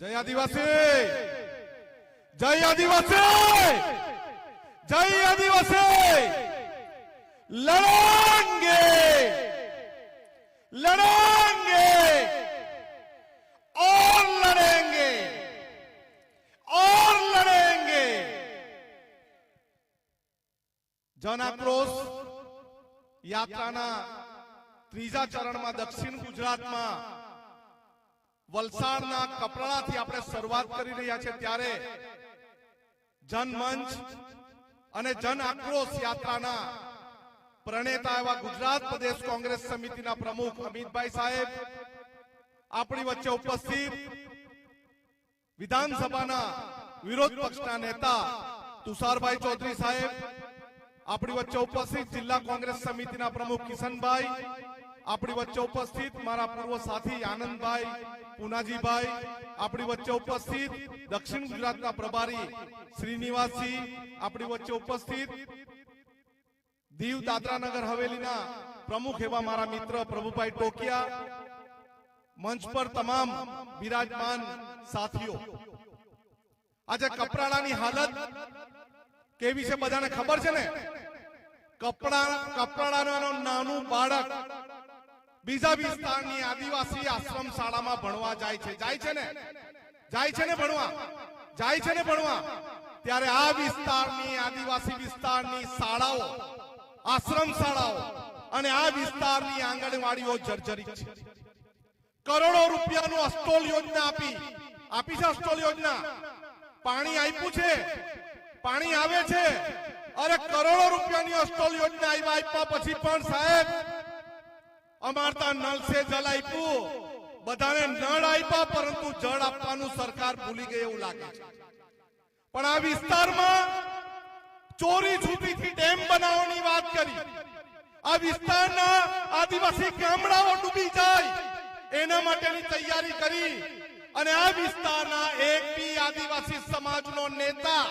જય આદિવાસી જય આદિવાસી જય આદિવાસી લડેંગે લડેંગે और लड़ेंगे और लड़ेंगे જન આક્રોશ યાત્રાના ત્રીજા ચરણમાં દક્ષિણ ગુજરાતમાં વલસાડના કપરાડાથી આપણે શરૂઆત કરી રહ્યા છે ત્યારે જનમંચ અને જન આક્રોશ યાત્રાના પ્રણેતા એવા ગુજરાત પ્રદેશ કોંગ્રેસ સમિતિના પ્રમુખ અમિતભાઈ સાહેબ આપણી વચ્ચે ઉપસ્થિત વિધાનસભાના વિરોધ પક્ષના નેતા તુષારભાઈ ચૌધરી સાહેબ, આપણી વચ્ચે ઉપસ્થિત જિલ્લા કોંગ્રેસ સમિતિના પ્રમુખ કિશનભાઈ આપણી વચ્ચે ઉપસ્થિત મારા પૂર્વ સાથી આનંદભાઈ, પુનાજીભાઈ, આપણી વચ્ચે ઉપસ્થિત દક્ષિણ ગુજરાતના પ્રભારી શ્રીનિવાસજી, આપણી વચ્ચે ઉપસ્થિત દીવ દાદરાનગર હવેલીના પ્રમુખ એવા મારા મિત્ર પ્રભુભાઈ ટોકિયા, મંચ પર તમામ બિરાજમાન સાથીઓ. આજે કપરાડાની હાલત કેવી છે બધાને ખબર છે ને? કપડા કપરાડાનું નાનું બાળક બીજા વિસ્તારની આદિવાસી આશ્રમ શાળામાં ભણવા જાય છે. જાય છે ને? જાય છે ને ભણવા? જાય છે ને ભણવા? ત્યારે આ વિસ્તારની આદિવાસી વિસ્તારની શાળાઓ, આશ્રમ શાળાઓ અને આ વિસ્તારની આંગણવાડીઓ જર્જરિત છે. કરોડો રૂપિયાનું અસ્ટોલ યોજના આપી. આપી છે અસ્ટોલ યોજના? પાણી આપ્યું છે? પાણી આવે છે? અરે કરોડો રૂપિયાની અસ્ટોલ યોજના આવ્યા, આપ્યા પછી પણ સાહેબ અમારતા નળ સે બધાને નળ આપ્યા પરંતુ જળ આપવાનું સરકાર ભૂલી ગઈ એવું લાગે છે. પણ આ વિસ્તારમાં ચોરી છૂટીથી ડેમ બનાવવાની વાત કરી. આ વિસ્તારના આદિવાસી ગામડાઓ ડૂબી જાય. એના માટેની તૈયારી કરી. અને આ વિસ્તારના એક બી આદિવાસી સમાજનો નેતા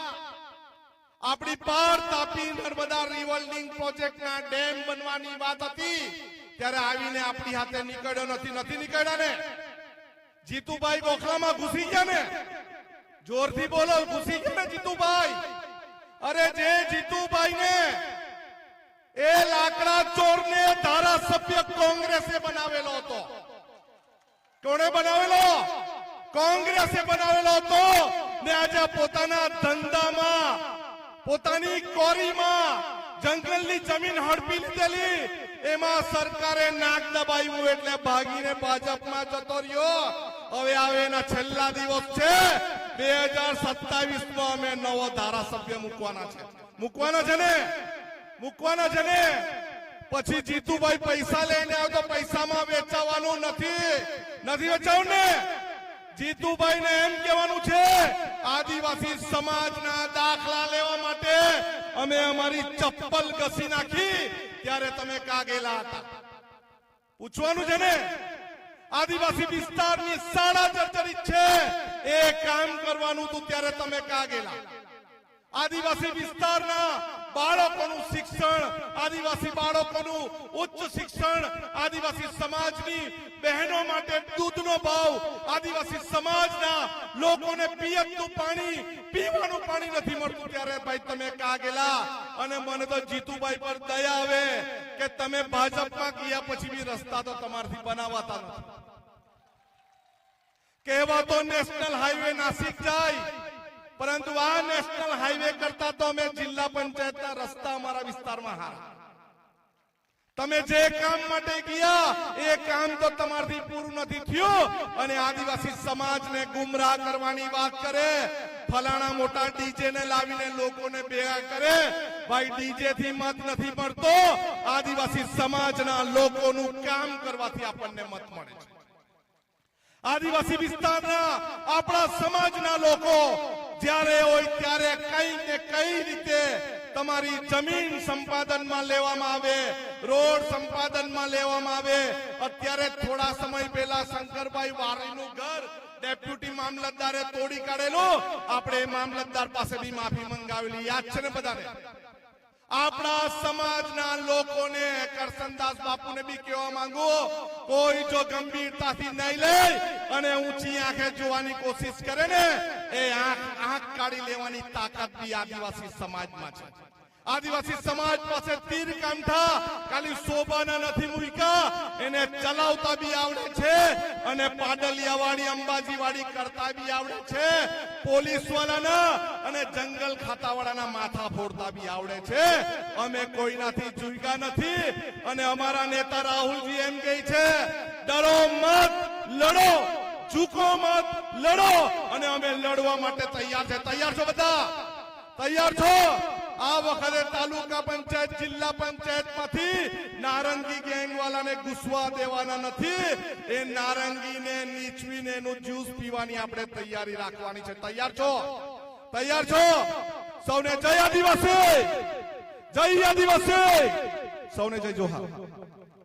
આપણી પાર તાપી નર્મદા રિવર્લિંગ પ્રોજેક્ટના ડેમ બનવાની વાત હતી. ત્યારે આવીને આપણી હાથે નીકળ્યો નથી નથી નીકળ્યા ને? જીતુભાઈ ગોખલામાં ઘૂસી ગયા ને? જોરથી બોલો, ઘૂસી ગયા ને જીતુભાઈ? અરે જે જીતુભાઈ ને એ લાકડા ચોરને ધારાસભ્ય કોંગ્રેસે બનાવેલો હતો. કોણે બનાવેલો? કોંગ્રેસે બનાવેલો હતો. ને આજે પોતાના ધંધામાં, પોતાની કોરીમાં જંગલની જમીન હડપી લીધેલી. એમાં સરકારે નાક દબાવ્યું એટલે ભાગીને ભાજપમાં જતો રહ્યો. હવે આવે એના છેલ્લા દિવસ છે. બે હજાર સત્તાવીસમાં અમે નવો ધારાસભ્ય મૂકવાના છે. મૂકવાના છે ને? મૂકવાના છે ને? પછી જીતુભાઈ પૈસા લઈને આવ્યો તો પૈસામાં વેચાવાનું નથી. નથી વેચાવું ને? જીતુભાઈ ને એમ કહેવાનું છે, આદિવાસી સમાજના દાખલા અમે અમારી ચપ્પલ ઘસી નાખી, ત્યારે તમે કાગેલા હતા. પૂછવાનું છે ને? આદિવાસી વિસ્તારની સાડા જર્જરિત છે. એ કામ કરવાનું હતું, ત્યારે તમે કા ગયેલા આદિવાસી વિસ્તારના બાળકોનું શિક્ષણ, આદિવાસી બાળકોનું ઉચ્ચ શિક્ષણ, આદિવાસી સમાજની બહેનો માટે દૂધનો ભાવ, આદિવાસી સમાજના લોકોને પિયતનું પાણી, પીવાનું પાણી નથી મળતું ત્યારે ભાઈ તમે કાગેલા અને મને તો જીતુભાઈ પર દયા આવે કે તમે ભાજપમાં ગયા પછી બી રસ્તા તો તમારથી બનાવાતા નથી. કહેવાતો નેશનલ હાઈવે નાસિક જાય પરંતુ આ નેશનલ હાઈવે કરતા તો અમે જિલ્લા પંચાયતના રસ્તા અમારા વિસ્તારમાં હારા. તમે જે કામ માટે ગયા, એ કામ તો તમારથી પૂરું નથી થયું. અને આદિવાસી સમાજને ગુમરાહ કરવાની વાત કરે, ફલાણા મોટા ડીજે ને લાવીને લોકોને ભેગા કરે. ભાઈ ડીજે થી મત નથી મળતો. આદિવાસી સમાજના લોકોનું કામ કરવાથી આપણને મત મળે છે. આદિવાસી વિસ્તારના આપણા સમાજના લોકો જ્યારે હોય ત્યારે કઈ ને કઈ રીતે તમારી જમીન સંપાદનમાં લેવામાં આવે, રોડ સંપાદનમાં લેવામાં આવે. અત્યારે થોડા સમય પહેલા શંકરભાઈ વારીનું ઘર ડેપ્યુટી મામલતદારે તોડી કાઢેલું. આપણે મામલતદાર પાસે બી માફી મંગાવેલી. યાદ છે ને બધાને? આપણા સમાજના લોકોને કરસનદાસ બાપુને બી કહેવા માંગુ, કોઈ જો ગંભીરતાથી નહીં લે અને ઊંચી આંખે જોવાની કોશિશ કરે ને એ આંખ આંખ કાઢી લેવાની તાકાત બી આદિવાસી સમાજમાં છે. આદિવાસી સમાજ પાસે તીર કાંઠા, ખાલી શોભાના નથી મૂક્યા. એને ચલાવતા બી આવડે છે અને પાડલિયા વાળી અંબાજી વાળી કરતા બી આવડે છે. પોલીસ વાળાના અને જંગલ ખાતા વાળાના માથા ફોડતા બી આવડે છે. અમે કોઈનાથી ચૂક્યા નથી અને અમારા નેતા રાહુલજી એમ કહે છે, ડરો મત, લડો. ઝૂકો મત લડો અને અમે લડવા માટે તૈયાર છે. તૈયાર છો બધા? તૈયાર છો? આ વખતે તાલુકા પંચાયત, જિલ્લા પંચાયતમાંથી નારંગી ગેંગ વાળાને ઘૂસવા દેવાના નથી. એ નારંગીને, નીચવીને એનું જ્યુસ પીવાની આપણે તૈયારી રાખવાની છે. તૈયાર છો? તૈયાર છો? સૌને જય આદિવાસી! જય આદિવાસી! સૌને જય જોહાર.